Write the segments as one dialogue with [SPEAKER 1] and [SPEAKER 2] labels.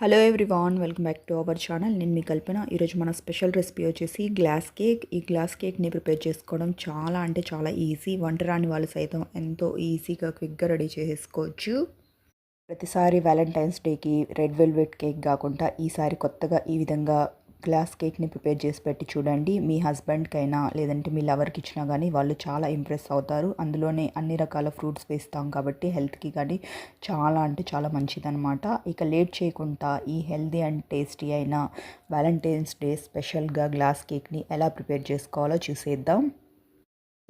[SPEAKER 1] Hello everyone welcome back to our channel నేను మీ కల్పన. ఈరోజు మన స్పెషల్ రెసిపీ వచ్చేసి గ్లాస్ కేక్ ఈ గ్లాస్ కేక్ని ప్రిపేర్ చేసుకోవడం చాలా అంటే చాలా ఈజీ వంట రాని వాళ్ళు సైతం ఎంతో ఈజీగా క్విక్గా రెడీ చేసుకోవచ్చు. ప్రతిసారి వ్యాలంటైన్స్ డేకి రెడ్ వెల్వెట్ కేక్ కాకుండా ఈసారి కొత్తగా ఈ విధంగా గ్లాస్ కేక్ని ప్రిపేర్ చేసి పెట్టి చూడండి. మీ హస్బెండ్కైనా లేదంటే మీ లవర్కి ఇచ్చినా కానీ వాళ్ళు చాలా ఇంప్రెస్ అవుతారు. అందులోనే అన్ని రకాల ఫ్రూట్స్ వేస్తాం కాబట్టి హెల్త్కి కానీ చాలా అంటే చాలా మంచిదనమాట ఇక లేట్ చేయకుండా ఈ హెల్దీ అండ్ టేస్టీ అయిన వ్యాలంటైన్స్ డే స్పెషల్గా గ్లాస్ కేక్ని ఎలా ప్రిపేర్ చేసుకోవాలో చూసేద్దాం.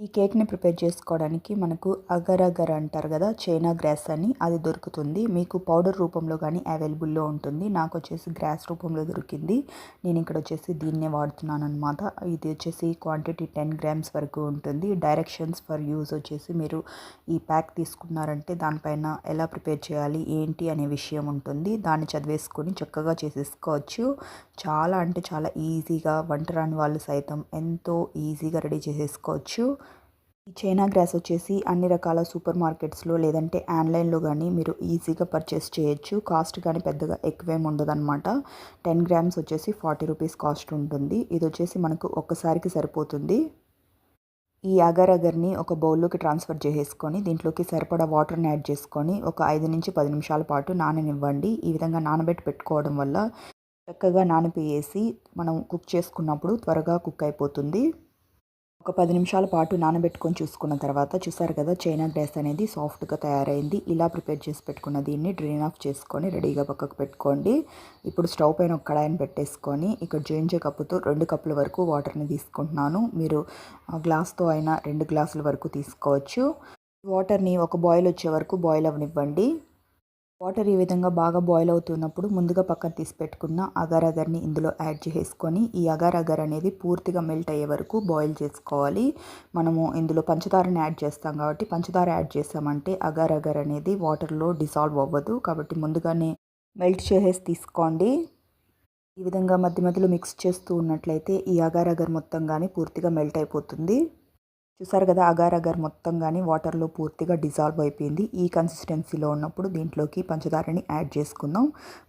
[SPEAKER 1] ఈ కేక్ని ప్రిపేర్ చేసుకోవడానికి మనకు అగర్ అగర్ అంటారు కదా చైనా గ్రాస్ అని అది దొరుకుతుంది. మీకు పౌడర్ రూపంలో కానీ అవైలబుల్లో ఉంటుంది. నాకు వచ్చేసి గ్రాస్ రూపంలో దొరికింది. నేను ఇక్కడ వచ్చేసి దీన్నే వాడుతున్నాను అనమాట ఇది వచ్చేసి క్వాంటిటీ టెన్ గ్రామ్స్ వరకు ఉంటుంది. డైరెక్షన్స్ ఫర్ యూజ్ వచ్చేసి మీరు ఈ ప్యాక్ తీసుకున్నారంటే దానిపైన ఎలా ప్రిపేర్ చేయాలి ఏంటి అనే విషయం ఉంటుంది. దాన్ని చదివేసుకొని చక్కగా చేసేసుకోవచ్చు. చాలా అంటే చాలా ఈజీగా వంట రాని వాళ్ళు సైతం ఎంతో ఈజీగా రెడీ చేసేసుకోవచ్చు. ఈ చైనా గ్రాస్ వచ్చేసి అన్ని రకాల సూపర్ మార్కెట్స్లో లేదంటే ఆన్లైన్లో కానీ మీరు ఈజీగా పర్చేస్ చేయొచ్చు. కాస్ట్ కానీ పెద్దగా ఎక్కువేమి ఉండదన్నమాట. టెన్ గ్రామ్స్ వచ్చేసి ఫార్టీ రూపీస్ కాస్ట్ ఉంటుంది. ఇది వచ్చేసి మనకు ఒక్కసారికి సరిపోతుంది. ఈ అగర్ అగర్ని ఒక బౌల్లోకి ట్రాన్స్ఫర్ చేసేసుకొని దీంట్లోకి సరిపడా వాటర్ని యాడ్ చేసుకొని ఒక ఐదు నుంచి పది నిమిషాల పాటు నాననివ్వండి. ఈ విధంగా నానబెట్టి పెట్టుకోవడం వల్ల చక్కగా నానిపేసి మనం కుక్ చేసుకున్నప్పుడు త్వరగా కుక్ అయిపోతుంది. ఒక పది నిమిషాల పాటు నానబెట్టుకొని చూసుకున్న తర్వాత చూసారు కదా చైనా గ్రాస్ అనేది సాఫ్ట్గా తయారైంది. ఇలా ప్రిపేర్ చేసి పెట్టుకున్న దీన్ని డ్రైన్ ఆఫ్ చేసుకొని రెడీగా పక్కకు పెట్టుకోండి. ఇప్పుడు స్టవ్ పైన ఒక కడాయిని పెట్టేసుకొని ఇక్కడ జోయించే కప్పుతో రెండు కప్పుల వరకు వాటర్ని తీసుకుంటున్నాను. మీరు గ్లాస్తో అయినా రెండు గ్లాసుల వరకు తీసుకోవచ్చు. వాటర్ని ఒక బాయిల్ వచ్చే వరకు బాయిల్ అవనివ్వండి. వాటర్ ఈ విధంగా బాగా బాయిల్ అవుతున్నప్పుడు ముందుగా పక్కన తీసి పెట్టుకున్న అగర్ అగర్ని ఇందులో యాడ్ చేసుకొని ఈ అగర్ అగర్ అనేది పూర్తిగా మెల్ట్ అయ్యే వరకు బాయిల్ చేసుకోవాలి. మనము ఇందులో పంచదారని యాడ్ చేస్తాం కాబట్టి పంచదార యాడ్ చేసామంటే అగర్ అగర్ అనేది వాటర్లో డిసాల్వ్ అవ్వదు. కాబట్టి ముందుగానే మెల్ట్ చేసేసి తీసుకోండి. ఈ విధంగా మధ్య మధ్యలో మిక్స్ చేస్తూ ఉన్నట్లయితే ఈ అగర్ అగర్ మొత్తం కానీ పూర్తిగా మెల్ట్ అయిపోతుంది. చూసారు కదా అగార్ అగార్ మొత్తం కానీ వాటర్లో పూర్తిగా డిజాల్వ్ అయిపోయింది. ఈ కన్సిస్టెన్సీలో ఉన్నప్పుడు దీంట్లోకి పంచదారని యాడ్ చేసుకుందాం.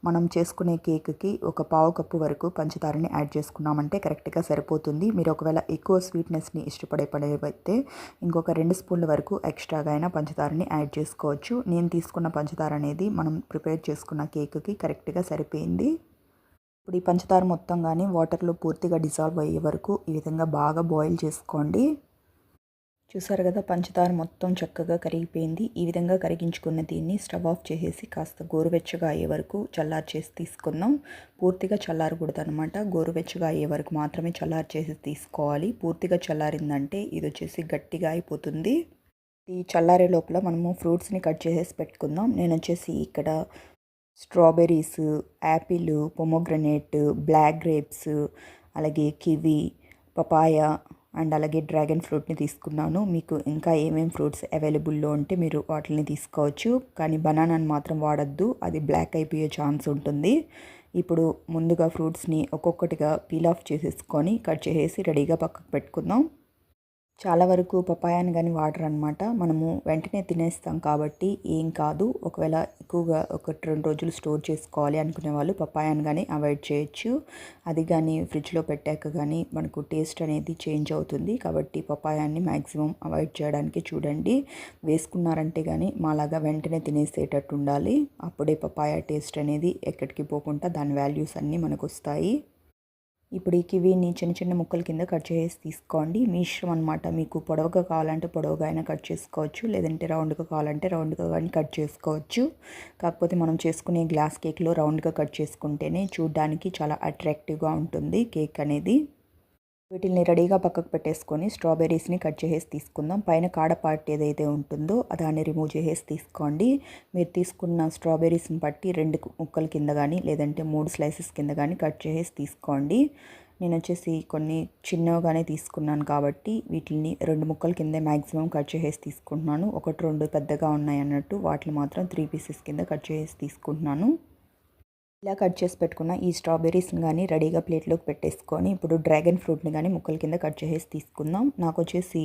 [SPEAKER 1] మనం చేసుకునే కేక్కి ఒక పావు కప్పు వరకు పంచదారని యాడ్ చేసుకున్నామంటే కరెక్ట్గా సరిపోతుంది. మీరు ఒకవేళ ఎక్కువ స్వీట్నెస్ని ఇష్టపడే పడేవైతే ఇంకొక రెండు స్పూన్ల వరకు ఎక్స్ట్రాగా అయినా పంచదారని యాడ్ చేసుకోవచ్చు. నేను తీసుకున్న పంచదార అనేది మనం ప్రిపేర్ చేసుకున్న కేక్కి కరెక్ట్గా సరిపోయింది. ఇప్పుడు ఈ పంచదార మొత్తం కానీ వాటర్లో పూర్తిగా డిజాల్వ్ అయ్యే వరకు ఈ విధంగా బాగా బాయిల్ చేసుకోండి. చూసారు కదా పంచదార మొత్తం చక్కగా కరిగిపోయింది. ఈ విధంగా కరిగించుకున్న దీన్ని స్టవ్ ఆఫ్ చేసేసి కాస్త గోరువెచ్చగా అయ్యే వరకు చల్లారు చేసి తీసుకుందాం. పూర్తిగా చల్లారకూడదు అనమాట గోరువెచ్చగా అయ్యే వరకు మాత్రమే చల్లారు చేసి తీసుకోవాలి. పూర్తిగా చల్లారిందంటే ఇది వచ్చేసి గట్టిగా అయిపోతుంది. ఈ చల్లారే లోపల మనము ఫ్రూట్స్ని కట్ చేసేసి పెట్టుకుందాం. నేను వచ్చేసి ఇక్కడ strawberries apple pomegranate black grapes అలాగే కివి పపాయ అండ్ అలాగే డ్రాగన్ ఫ్రూట్ని తీసుకున్నాను. మీకు ఇంకా ఏమేమి ఫ్రూట్స్ అవైలబుల్లో ఉంటే మీరు వాటిని తీసుకోవచ్చు. కానీ బనానాని మాత్రం వాడద్దు. అది బ్లాక్ అయిపోయే ఛాన్స్ ఉంటుంది. ఇప్పుడు ముందుగా ఫ్రూట్స్ని ఒక్కొక్కటిగా పీల్ ఆఫ్ చేసేసుకొని కట్ చేసేసి రెడీగా పక్కకు పెట్టుకుందాం. చాలా వరకు పపాయాని కానీ వాటర్ అనమాట మనము వెంటనే తినేస్తాం కాబట్టి ఏం కాదు. ఒకవేళ ఎక్కువగా ఒక రెండు రోజులు స్టోర్ చేసుకోవాలి అనుకునే వాళ్ళు పపాయాని కానీ అవాయిడ్ చేయొచ్చు. అది కానీ ఫ్రిడ్జ్లో పెట్టాక కానీ మనకు టేస్ట్ అనేది చేంజ్ అవుతుంది. కాబట్టి పపాయాన్ని మ్యాక్సిమం అవాయిడ్ చేయడానికి చూడండి. వేసుకున్నారంటే కానీ మాలాగా వెంటనే తినేసేటట్టు ఉండాలి. అప్పుడే పపాయ టేస్ట్ అనేది ఎక్కడికి పోకుండా దాని వాల్యూస్ అన్నీ మనకు వస్తాయి ఇప్పుడు ఈ కివీని చిన్న చిన్న ముక్కల కింద కట్ చేసి తీసుకోండి. మీ ఇష్టం అనమాట మీకు పొడవుగా కావాలంటే పొడవుగా అయినా కట్ చేసుకోవచ్చు. లేదంటే రౌండ్గా కావాలంటే రౌండ్గా కానీ కట్ చేసుకోవచ్చు. కాకపోతే మనం చేసుకునే గ్లాస్ కేక్లో రౌండ్గా కట్ చేసుకుంటేనే చూడ్డానికి చాలా అట్రాక్టివ్గా ఉంటుంది కేక్ అనేది. వీటిని రెడీగా పక్కకు పెట్టేసుకొని స్ట్రాబెర్రీస్ని కట్ చేసేసి తీసుకుందాం. పైన కాడ పార్ట్ ఏదైతే ఉంటుందో దాన్ని రిమూవ్ చేసేసి తీసుకోండి. మీరు తీసుకున్న స్ట్రాబెర్రీస్ని బట్టి రెండు ముక్కల కింద కానీ లేదంటే మూడు స్లైసెస్ కింద కానీ కట్ చేసేసి తీసుకోండి. నేను వచ్చేసి కొన్ని చిన్నగానే తీసుకున్నాను కాబట్టి వీటిని రెండు ముక్కల కింద మ్యాక్సిమం కట్ చేసేసి తీసుకుంటున్నాను. ఒకటి రెండు పెద్దగా ఉన్నాయి అన్నట్టు వాటిని మాత్రం త్రీ పీసెస్ కింద కట్ చేసేసి తీసుకుంటున్నాను. ఇలా కట్ చేసి పెట్టుకున్న ఈ స్ట్రాబెర్రీస్ని కానీ రెడీగా ప్లేట్లోకి పెట్టేసుకొని ఇప్పుడు డ్రాగన్ ఫ్రూట్ని కానీ ముక్కల కింద కట్ చేసేసి తీసుకుందాం. నాకు వచ్చేసి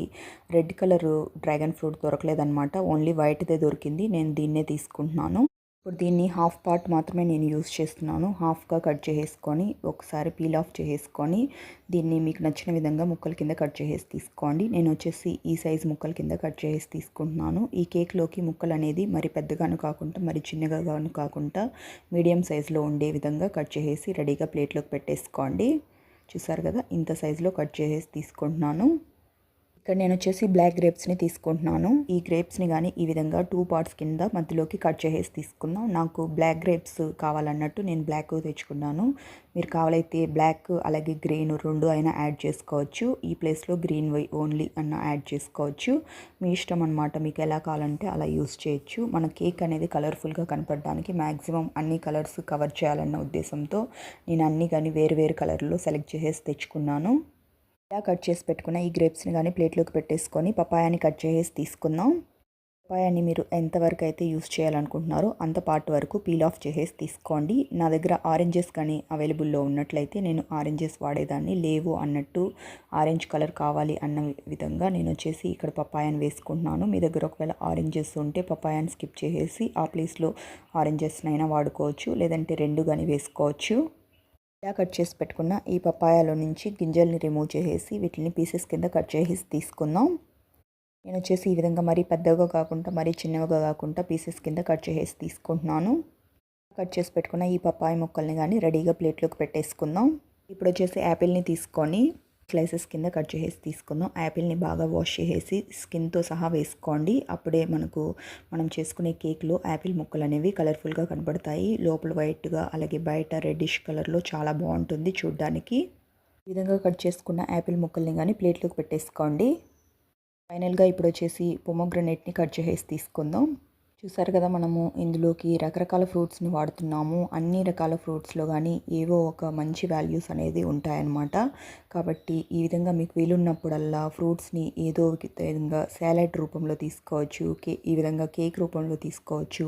[SPEAKER 1] రెడ్ కలర్ డ్రాగన్ ఫ్రూట్ దొరకలేదనమాట ఓన్లీ వైట్దే దొరికింది. నేను దీన్నే తీసుకుంటున్నాను. ఇప్పుడు దీన్ని హాఫ్ పార్ట్ మాత్రమే నేను యూస్ చేస్తున్నాను. హాఫ్గా కట్ చేసుకొని ఒకసారి పీల్ ఆఫ్ చేసుకొని దీన్ని మీకు నచ్చిన విధంగా ముక్కల కింద కట్ చేసి తీసుకోండి. నేను వచ్చేసి ఈ సైజ్ ముక్కల కింద కట్ చేసి తీసుకుంటున్నాను. ఈ కేక్లోకి ముక్కలు అనేది మరి పెద్దగాను కాకుండా మరి చిన్నగాను కాకుండా మీడియం సైజులో ఉండే విధంగా కట్ చేసి రెడీగా ప్లేట్లోకి పెట్టేసుకోండి. చూసారు కదా ఇంత సైజులో కట్ చేసేసి తీసుకుంటున్నాను. ఇక్కడ నేను వచ్చేసి బ్లాక్ గ్రేప్స్ని తీసుకుంటున్నాను. ఈ గ్రేప్స్ని కానీ ఈ విధంగా టూ పార్ట్స్ కింద మధ్యలోకి కట్ చేసేసి తీసుకుందాం. నాకు బ్లాక్ గ్రేప్స్ కావాలన్నట్టు నేను బ్లాక్ తెచ్చుకున్నాను. మీరు కావాలైతే బ్లాక్ అలాగే గ్రీన్ రెండు అయినా యాడ్ చేసుకోవచ్చు. ఈ ప్లేస్లో గ్రీన్ వై ఓన్లీ అన్న యాడ్ చేసుకోవచ్చు. మీ ఇష్టం అనమాట మీకు ఎలా కావాలంటే అలా యూస్ చేయొచ్చు. మన కేక్ అనేది కలర్ఫుల్గా కనపడడానికి మ్యాక్సిమం అన్ని కలర్స్ కవర్ చేయాలన్న ఉద్దేశంతో నేను అన్ని కానీ వేరు వేరు కలర్లో సెలెక్ట్ చేసేసి తెచ్చుకున్నాను. ఇలా కట్ చేసి పెట్టుకున్న ఈ గ్రేప్స్ని కానీ ప్లేట్లోకి పెట్టేసుకొని పపాయాని కట్ చేసి తీసుకుందాం. పపాయాని మీరు ఎంతవరకు అయితే యూస్ చేయాలనుకుంటున్నారో అంత పార్ట్ వరకు పీల్ ఆఫ్ చేసేసి తీసుకోండి. నా దగ్గర ఆరెంజెస్ కానీ అవైలబుల్లో ఉన్నట్లయితే నేను ఆరెంజెస్ వాడేదాన్ని. లేవు అన్నట్టు ఆరెంజ్ కలర్ కావాలి అన్న విధంగా నేను వచ్చేసి ఇక్కడ పపాయాని వేసుకుంటున్నాను. మీ దగ్గర ఒకవేళ ఆరెంజెస్ ఉంటే పపాయాని స్కిప్ చేసేసి ఆ ప్లేస్లో ఆరెంజెస్నైనా వాడుకోవచ్చు. లేదంటే రెండు కానీ వేసుకోవచ్చు. ఇలా కట్ చేసి పెట్టుకున్న ఈ పప్పాయాలో నుంచి గింజల్ని రిమూవ్ చేసేసి వీటిని పీసెస్ కింద కట్ చేసి తీసుకుందాం. నేను వచ్చేసి ఈ విధంగా మరీ పెద్దగా కాకుండా మరీ చిన్నగా కాకుండా పీసెస్ కింద కట్ చేసి తీసుకుంటున్నాను. కట్ చేసి పెట్టుకున్న ఈ పప్పాయ ముక్కల్ని కానీ రెడీగా ప్లేట్లోకి పెట్టేసుకుందాం. ఇప్పుడు వచ్చేసి యాపిల్ని తీసుకొని స్లైసెస్ కింద కట్ చేసి తీసుకుందాం. యాపిల్ని బాగా వాష్ చేసేసి స్కిన్తో సహా వేసుకోండి. అప్పుడే మనకు మనం చేసుకునే కేక్లో యాపిల్ ముక్కలు అనేవి కలర్ఫుల్గా కనబడతాయి లోపల వైట్గా అలాగే బయట రెడ్డిష్ కలర్లో చాలా బాగుంటుంది చూడ్డానికి. ఈ విధంగా కట్ చేసుకున్న యాపిల్ ముక్కల్ని కానీ ప్లేట్లోకి పెట్టేసుకోండి. ఫైనల్గా ఇప్పుడు వచ్చేసి పొమోగ్రనేట్ని కట్ చేసేసి తీసుకుందాం. చూసారు కదా మనము ఇందులోకి రకరకాల ఫ్రూట్స్ని వాడుతున్నాము. అన్ని రకాల ఫ్రూట్స్లో కానీ ఏవో ఒక మంచి వాల్యూస్ అనేది ఉంటాయన్నమాట. కాబట్టి ఈ విధంగా మీకు వీలున్నప్పుడల్లా ఫ్రూట్స్ని ఏదో విధంగా సాలెడ్ రూపంలో తీసుకోవచ్చు కే ఈ విధంగా కేక్ రూపంలో తీసుకోవచ్చు.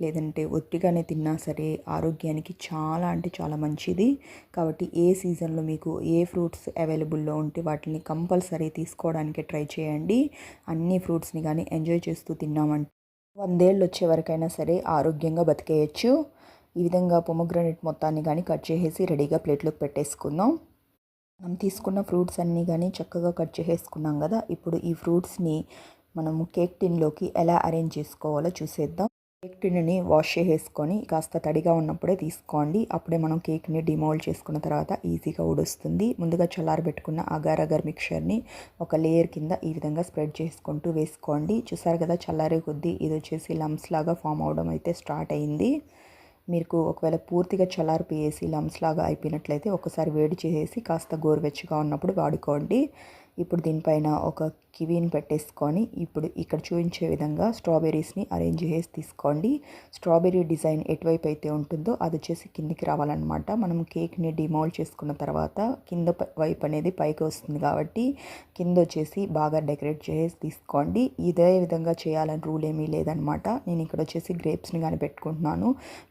[SPEAKER 1] లేదంటే ఒట్టిగానే తిన్నా సరే ఆరోగ్యానికి చాలా అంటే చాలా మంచిది. కాబట్టి ఏ సీజన్లో మీకు ఏ ఫ్రూట్స్ అవైలబుల్లో ఉంటే వాటిని కంపల్సరీ తీసుకోవడానికి ట్రై చేయండి. అన్ని ఫ్రూట్స్ని కానీ ఎంజాయ్ చేస్తూ తిన్నామంటే వందేళ్ళు వచ్చే వరకైనా సరే ఆరోగ్యంగా బతికేయచ్చు. ఈ విధంగా పొమగ్రనేట్ మొత్తాన్ని కానీ కట్ చేసేసి రెడీగా ప్లేట్లోకి పెట్టేసుకుందాం. మనం తీసుకున్న ఫ్రూట్స్ అన్నీ కానీ చక్కగా కట్ చేసేసుకున్నాం కదా ఇప్పుడు ఈ ఫ్రూట్స్ని మనము కేక్ టిన్లోకి ఎలా అరేంజ్ చేసుకోవాలో చూసేద్దాం. కేక్ టిన్ని వాష్ చేసేసుకొని కాస్త తడిగా ఉన్నప్పుడే తీసుకోండి. అప్పుడే మనం కేక్ని డిమోల్డ్ చేసుకున్న తర్వాత ఈజీగా ఉడుస్తుంది ముందుగా చల్లారబెట్టుకున్న అగార్ అగర్ మిక్చర్ని ఒక లేయర్ కింద ఈ విధంగా స్ప్రెడ్ చేసుకుంటూ వేసుకోండి. చూసారు కదా చల్లారే కొద్దీ ఇది వచ్చేసి లమ్స్ లాగా ఫామ్ అవడం అయితే స్టార్ట్ అయింది. మీకు ఒకవేళ పూర్తిగా చల్లారిపోయేసి లమ్స్ లాగా అయిపోయినట్లయితే ఒకసారి వేడి చేసేసి కాస్త గోరువెచ్చగా ఉన్నప్పుడు వాడుకోండి. ఇప్పుడు దీనిపైన ఒక కివీని పెట్టేసుకొని ఇప్పుడు ఇక్కడ చూపించే విధంగా స్ట్రాబెర్రీస్ని అరేంజ్ చేసి తీసుకోండి. స్ట్రాబెర్రీ డిజైన్ ఎటువైపు అయితే ఉంటుందో అది వచ్చేసి కిందికి రావాలన్నమాట. మనం కేక్ని డిమోల్డ్ చేసుకున్న తర్వాత కింద వైపు అనేది పైకి వస్తుంది కాబట్టి కింద వచ్చేసి బాగా డెకరేట్ చేసి తీసుకోండి. ఇదే విధంగా చేయాలని రూల్ ఏమీ లేదనమాట నేను ఇక్కడ వచ్చేసి గ్రేప్స్ని కానీ పెట్టుకుంటున్నాను.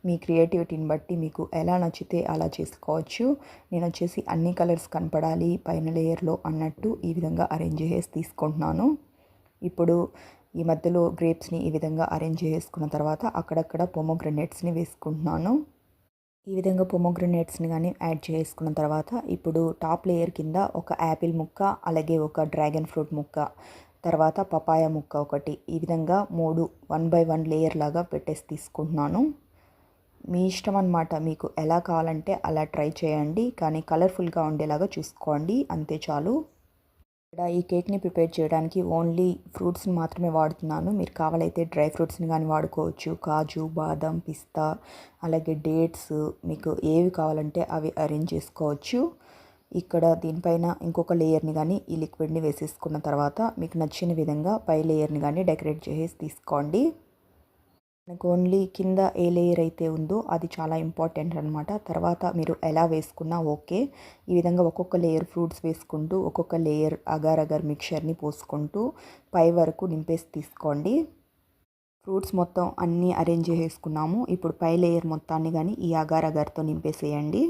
[SPEAKER 1] మీ క్రియేటివిటీని బట్టి మీకు ఎలా నచ్చితే అలా చేసుకోవచ్చు. నేను వచ్చేసి అన్ని కలర్స్ కనపడాలి పైన లేయర్లో అన్నట్టు ఈ విధంగా అరేంజ్ చేసి తీసుకుంటున్నాను ఇప్పుడు ఈ మధ్యలో గ్రేప్స్ని ఈ విధంగా అరేంజ్ చేసుకున్న తర్వాత అక్కడక్కడ పొమోగ్రనేట్స్ని వేసుకుంటున్నాను. ఈ విధంగా పొమోగ్రనేట్స్ని కానీ యాడ్ చేసుకున్న తర్వాత ఇప్పుడు టాప్ లేయర్ కింద ఒక యాపిల్ ముక్క అలాగే ఒక డ్రాగన్ ఫ్రూట్ ముక్క తర్వాత పపాయ ముక్క ఒకటి ఈ విధంగా మూడు వన్ బై వన్ లేయర్ లాగా పెట్టేసి తీసుకుంటున్నాను. మీ ఇష్టం అనమాట మీకు ఎలా కావాలంటే అలా ట్రై చేయండి కానీ కలర్ఫుల్గా ఉండేలాగా చూసుకోండి అంతే చాలు. ఇక్కడ ఈ కేక్ని ప్రిపేర్ చేయడానికి ఓన్లీ ఫ్రూట్స్ని మాత్రమే వాడుతున్నాను. మీరు కావాలైతే డ్రై ఫ్రూట్స్ని కానీ వాడుకోవచ్చు. కాజు బాదం పిస్తా అలాగే డేట్స్ మీకు ఏవి కావాలంటే అవి అరేంజ్ చేసుకోవచ్చు. ఇక్కడ దీనిపైన ఇంకొక లేయర్ని కానీ ఈ లిక్విడ్ని వేసేసుకున్న తర్వాత మీకు నచ్చిన విధంగా పై లేయర్ని కానీ డెకరేట్ చేసి తీసుకోండి. మనకు ఓన్లీ కింద ఏ లేయర్ అయితే ఉందో అది చాలా ఇంపార్టెంట్ అనమాట తర్వాత మీరు ఎలా వేసుకున్నా ఓకే ఈ విధంగా ఒక్కొక్క లేయర్ ఫ్రూట్స్ వేసుకుంటూ ఒక్కొక్క లేయర్ అగార్ అగార్ మిక్చర్ని పోసుకుంటూ పై వరకు నింపేసి తీసుకోండి. ఫ్రూట్స్ మొత్తం అన్నీ అరేంజ్ చేసుకున్నాము. ఇప్పుడు పై లేయర్ మొత్తాన్ని కానీ ఈ అగార్ అగార్తో నింపేసేయండి.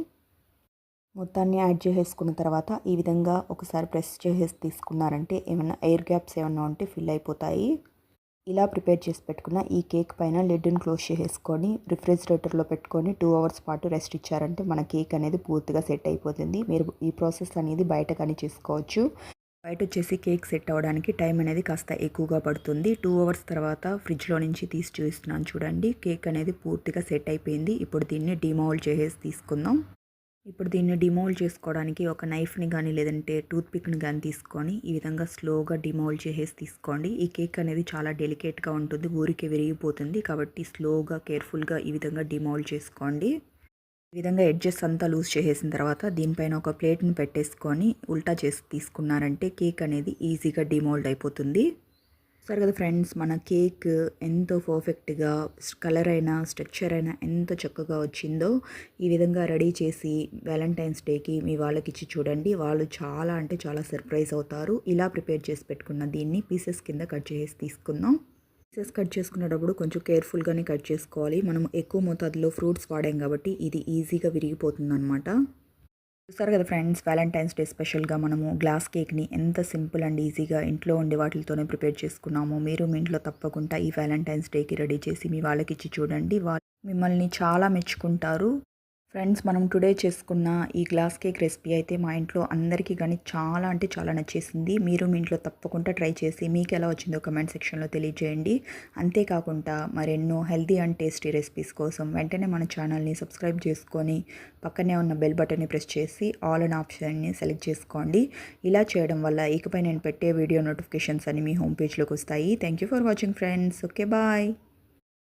[SPEAKER 1] మొత్తాన్ని యాడ్ చేసేసుకున్న తర్వాత ఈ విధంగా ఒకసారి ప్రెస్ చేసేసి తీసుకున్నారంటే ఏమైనా ఎయిర్ గ్యాప్స్ ఏమైనా ఉంటే ఫిల్ అయిపోతాయి. ఇలా ప్రిపేర్ చేసి పెట్టుకున్న ఈ కేక్ పైన లిడ్ని క్లోజ్ చేసేసుకొని రిఫ్రిజిరేటర్లో పెట్టుకొని టూ అవర్స్ పాటు రెస్ట్ ఇచ్చారంటే మన కేక్ అనేది పూర్తిగా సెట్ అయిపోతుంది. మీరు ఈ ప్రాసెస్ అనేది బయట కానీ చేసుకోవచ్చు. బయట వచ్చేసి కేక్ సెట్ అవ్వడానికి టైం అనేది కాస్త ఎక్కువగా పడుతుంది. టూ అవర్స్ తర్వాత ఫ్రిడ్జ్లో నుంచి తీసి చూస్తున్నాను చూడండి. కేక్ అనేది పూర్తిగా సెట్ అయిపోయింది. ఇప్పుడు దీన్ని డిమౌల్డ్ చేసేసి తీసుకుందాం. ఇప్పుడు దీన్ని డిమోల్డ్ చేసుకోవడానికి ఒక నైఫ్ని కానీ లేదంటే టూత్పిక్ని కానీ తీసుకొని ఈ విధంగా స్లోగా డిమోల్డ్ చేసేసి తీసుకోండి. ఈ కేక్ అనేది చాలా డెలికేట్గా ఉంటుంది ఊరికే విరిగిపోతుంది కాబట్టి స్లోగా కేర్ఫుల్గా ఈ విధంగా డిమోల్డ్ చేసుకోండి. ఈ విధంగా ఎడ్జెస్ అంతా లూజ్ చేసేసిన తర్వాత దీనిపైన ఒక ప్లేట్ని పెట్టేసుకొని ఉల్టా చేసి తీసుకున్నారంటే కేక్ అనేది ఈజీగా డిమోల్డ్ అయిపోతుంది. సరే కదా ఫ్రెండ్స్ మన కేక్ ఎంతో పర్ఫెక్ట్గా కలర్ అయినా స్ట్రక్చర్ అయినా ఎంత చక్కగా వచ్చిందో ఈ విధంగా రెడీ చేసి వ్యాలంటైన్స్ డేకి మీ వాళ్ళకి ఇచ్చి చూడండి. వాళ్ళు చాలా అంటే చాలా సర్ప్రైజ్ అవుతారు. ఇలా ప్రిపేర్ చేసి పెట్టుకున్న దీన్ని పీసెస్ కింద కట్ చేసి తీసుకుందాం. పీసెస్ కట్ చేసుకునేటప్పుడు కొంచెం కేర్ఫుల్గానే కట్ చేసుకోవాలి. మనం ఎక్కువ మోతాదులో ఫ్రూట్స్ వాడాం కాబట్టి ఇది ఈజీగా విరిగిపోతుంది అనమాట చూస్తారు కదా ఫ్రెండ్స్ వ్యాలంటైన్స్ డే స్పెషల్గా మనము గ్లాస్ కేక్ని ఎంత సింపుల్ అండ్ ఈజీగా ఇంట్లో ఉండే వాటితోనే ప్రిపేర్ చేసుకున్నాము మీరు మీ ఇంట్లో తప్పకుండా ఈ వ్యాలంటైన్స్ డేకి రెడీ చేసి మీ వాళ్ళకి ఇచ్చి చూడండి. వాళ్ళు మిమ్మల్ని చాలా మెచ్చుకుంటారు. ఫ్రెండ్స్ మనం టుడే చేసుకున్న ఈ గ్లాస్ కేక్ రెసిపీ అయితే మా ఇంట్లో అందరికీ కానీ చాలా అంటే చాలా నచ్చేసింది. మీరు మీ ఇంట్లో తప్పకుండా ట్రై చేసి మీకు ఎలా వచ్చిందో కమెంట్ సెక్షన్లో తెలియజేయండి. అంతేకాకుండా మరెన్నో హెల్తీ అండ్ టేస్టీ రెసిపీస్ కోసం వెంటనే మన ఛానల్ని సబ్స్క్రైబ్ చేసుకొని పక్కనే ఉన్న బెల్ బటన్ని ప్రెస్ చేసి ఆల్ అండ్ ఆప్షన్ని సెలెక్ట్ చేసుకోండి. ఇలా చేయడం వల్ల ఇకపై నేను పెట్టే వీడియో నోటిఫికేషన్స్ అన్ని మీ హోమ్ పేజ్లోకి వస్తాయి. Thank you for watching friends. Okay bye.